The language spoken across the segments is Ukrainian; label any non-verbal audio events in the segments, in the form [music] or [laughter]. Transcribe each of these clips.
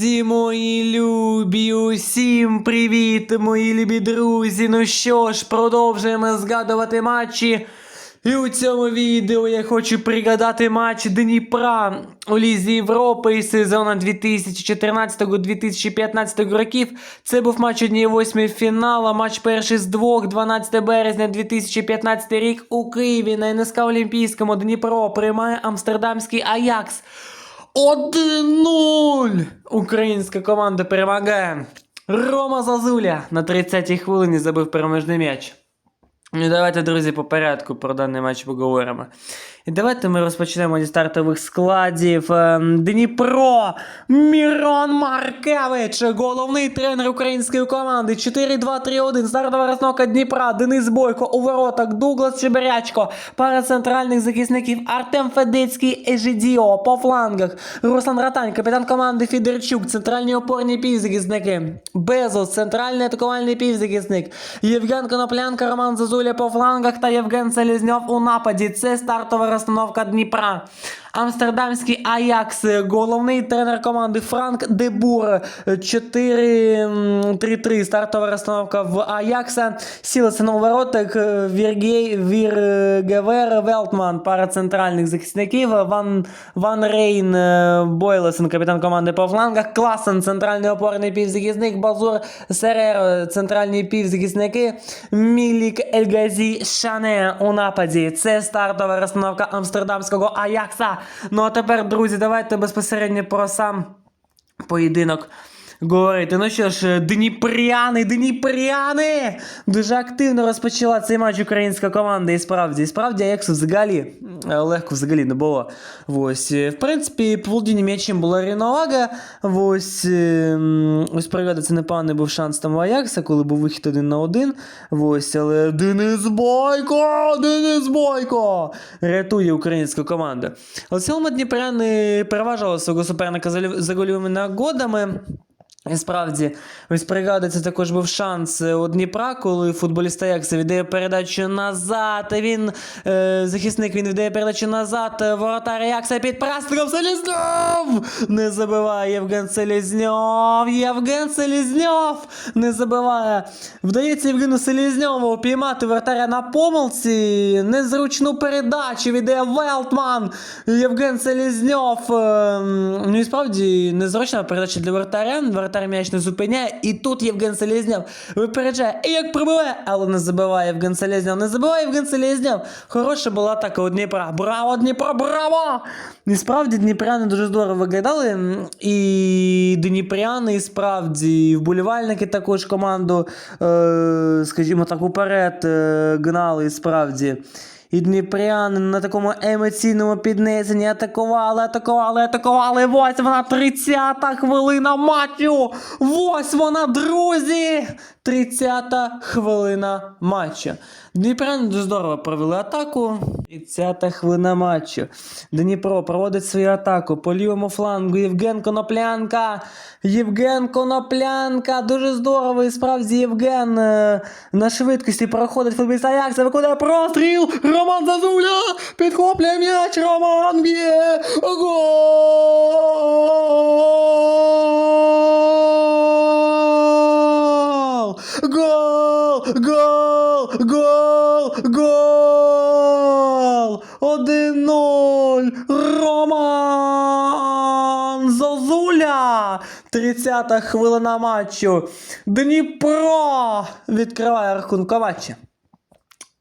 Друзі мої любі, усім привіт, мої любі друзі. Ну що ж, продовжуємо згадувати матчі. І у цьому відео я хочу пригадати матч Дніпра у Лізі Європи сезону 2014-2015 років. Це був матч 1-8 фіналу, матч перший з двох, 12 березня 2015 рік у Києві на НСК Олімпійському Дніпро приймає Амстердамський Аякс. 1-0! Українська команда перемагає. Рома Зазуля на 30-й хвилині забив переможний м'яч. Ну, давайте, друзі, по порядку про даний матч поговоримо. І давайте ми розпочнемо зі стартових складів. Ем, Дніпро, Мірон Маркевич, головний тренер української команди. 4-2-3-1, стартова розновка Дніпра, Денис Бойко у воротах, Дуглас Чеберячко, пара центральних захисників. Артем Федецький, Ежидіо по флангах, Руслан Ратань, капітан команди Фідерчук, центральні опорні півзахисники, Безос, центральний атакувальний півзахисник, Євген Коноплянка, Роман Зазуля по флангах. Та Євген Селізньов у нападі. Це стартова розстановка Дніпра. Амстердамський Аякс, головний тренер команди Франк Дебур. 4-3-3. Стартова розстановка в Аякса. Сілеса на воротах. Віргей, Віргевер, Велтман, пара центральних захисників. Ван, Ван Рейн, е, Бойлесен, капітан команди по флангах. Класен, центральний опорний півзахисник. Базур Серер, центральні півзахисники. Мілік Ельгазі Шане у нападі. Це стартова розстановка амстердамського Аякса. Ну а тепер, друзі, давайте безпосередньо про сам поєдинок говорити. Ну що ж, Дніпряни, Дніпряни! Дуже активно розпочала цей матч українська команда. І справді, і справді, Аяксу взагалі е, легко взагалі не було. Ось, е, в принципі, по володінню м'ячем була рівновага. Ось, е, ось пригадати, це непоганий був шанс там у Аякса, коли був вихід один на один. Ось, але Денис Бойко! Денис Бойко! Рятує українську команду. Але в цілому Дніпряни переважали свого суперника за лів- за гольовими нагодами. І справді, ось пригадується, також був шанс е, у Дніпра, коли футболіст Аякса віддає передачу назад. Він е, захисник він віддає передачу назад. Воротар Аякса під прострілом Селізньов! Не забиває Євген Селізньов! Євген Селізньов! Не забиває. Вдається Євгену Селізньову піймати воротаря на помилці. Незручну передачу віддає Велтман. Євген Селізньов. е, Ну і справді незручна передача для воротаря. Воротар м'яч не зупиняє. І тут Євген Селізньов випереджає. І як пробиває, але не забиває Євген Селізньов. Не забиває Євген Селізньов. Хороша була атака у Дніпра. Браво, Дніпро, браво! І справді Дніпряни дуже здорово виглядали. І Дніпряни, і справді, і вболівальники також команду, е, скажімо так, уперед е, гнали, і справді. І дніпряни на такому емоційному піднесенні атакували, атакували, атакували. Ось вона 30-та хвилина матчу. Ось вона, друзі! 30-та хвилина матчу. Дніпряни дуже здорово провели атаку. 30-та хвилина матчу. Дніпро проводить свою атаку по лівому флангу. Євген Коноплянка. Євген Коноплянка. Дуже здорово. І справді Євген е, на швидкості проходить футболіст Аякса. Виконує простріл. Роман Зазуля. Підхоплює м'яч. Роман б'є. Гол! Гол! Гол! Гол! Гол! 1-0! Роман Зозуля! 30-та хвилина матчу. Дніпро відкриває рахунку матча.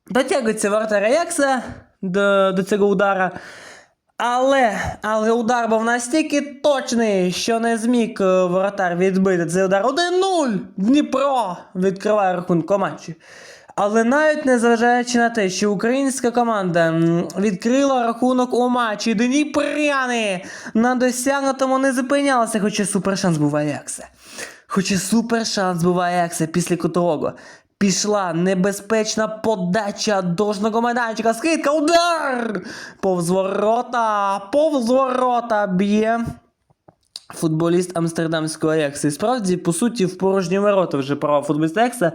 Дотягується вратар Аякса до, до цього удара. Але, але удар був настільки точний, що не зміг е, воротар відбити цей удар 1-0. Дніпро відкриває рахунку матчу. Але навіть незважаючи на те, що українська команда відкрила рахунок у матчі, Дніпряни на досягнутому не зупинялися, хоча супершанс був Аякса. Хоча супершанс був Аякса після котрого пішла небезпечна подача дожного майданчика. Скидка, удар! Повз ворота, повз б'є. Футболіст Амстердамського Аякса. І справді, по суті, в порожні ворота вже права футболіст Аякса,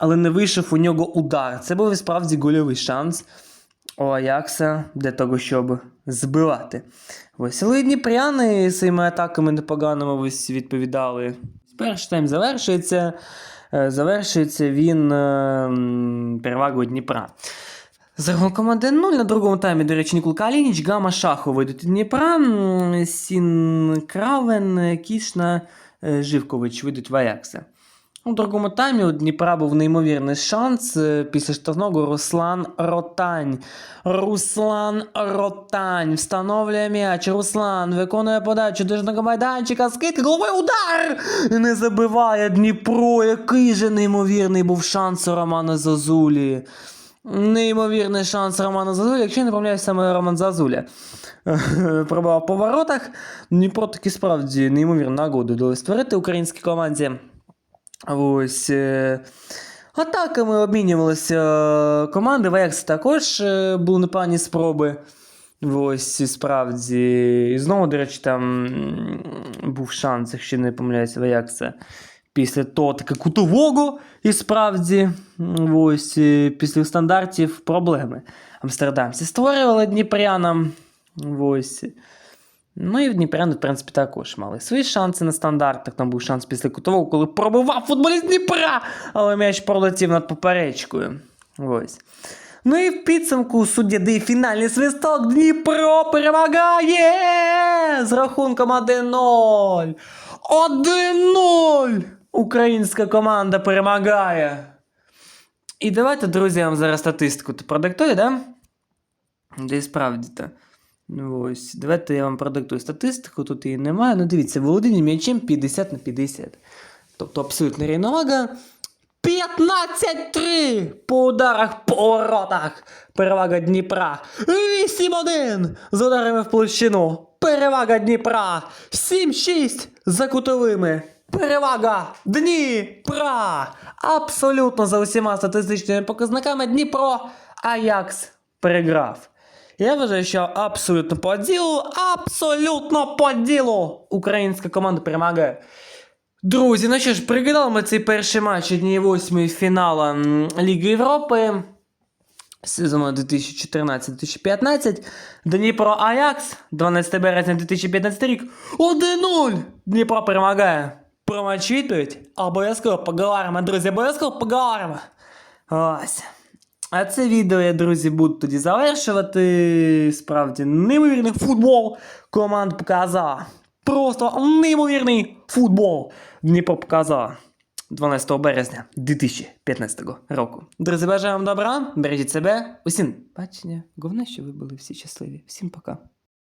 але не вийшов у нього удар. Це був справді гольовий шанс у Аякса для того, щоб збивати. Ось, Дніпряни своїми атаками непоганими ось відповідали. Перший тайм завершується. Е, Завершується він е, перевагою Дніпра. За рахунком 1-0 на другому таймі, до речі, Нікол Калініч, Гама Шахов вийдуть Дніпра, Сін Кравен, Кішна, е, Живкович вийдуть в Аякса. У другому таймі у Дніпра був неймовірний шанс. е, Після штрафного Руслан Ротань. Руслан Ротань встановлює м'яч. Руслан виконує подачу дижного майданчика. Скид, головий удар! Не забиває Дніпро. Який же неймовірний був шанс у Романа Зазулі. Неймовірний шанс Романа Зазулі. Якщо я не помиляюсь, саме Роман Зазуля [laughs] пробував по воротах. Дніпро таки справді неймовірну нагоду створити українській команді. Ось. е, Атаками обмінювалися е, команди. В Аяксі також е, були непогані спроби. Ось справді. І знову, до речі, там був шанс, якщо не помиляюся, в Аякса. Після того таки кутового, і справді, ось е, після стандартів проблеми. Амстердамці створювали Дніпрянам. Ось. Ну і в Дніпряни, в принципі, також мали свої шанси на стандартах. Там був шанс після кутового, коли пробивав футболіст Дніпра, але м'яч пролетів над поперечкою. Ось. Ну і в підсумку суддя дає фінальний свисток. Дніпро перемагає з рахунком 1-0. 1-0! Українська команда перемагає. І давайте, друзі, я вам зараз статистику продиктую, да? Да і справді то. Ось, давайте я вам продиктую статистику, тут її немає. Ну, дивіться, володіння м'ячем 50 на 50. Тобто абсолютна рівновага. 15-3 по ударах по воротах. Перевага Дніпра. 8-1 з ударами в площину. Перевага Дніпра. 7-6 за кутовими. Перевага Дніпра. Абсолютно за усіма статистичними показниками Дніпро Аякс переграв. Я вважаю, що абсолютно по ділу, абсолютно по ділу українська команда перемагає. Друзі, ну що ж, пригадали ми цей перший матч однієї восьмої фінала Ліги Європи сезону 2014-2015. Дніпро Аякс, 12 березня 2015 рік. 1-0! Дніпро перемагає. Про матч відповідь? Обов'язково поговоримо, друзі, обов'язково поговоримо. Ось. А це відео я, друзі, буду тоді завершувати. Справді, неймовірний футбол команд показав. Просто неймовірний футбол. Дніпро показав 12 березня 2015 року. Друзі, бажаю вам добра, бережіть себе. Усім бачення. Головне, що ви були всі щасливі. Всім пока.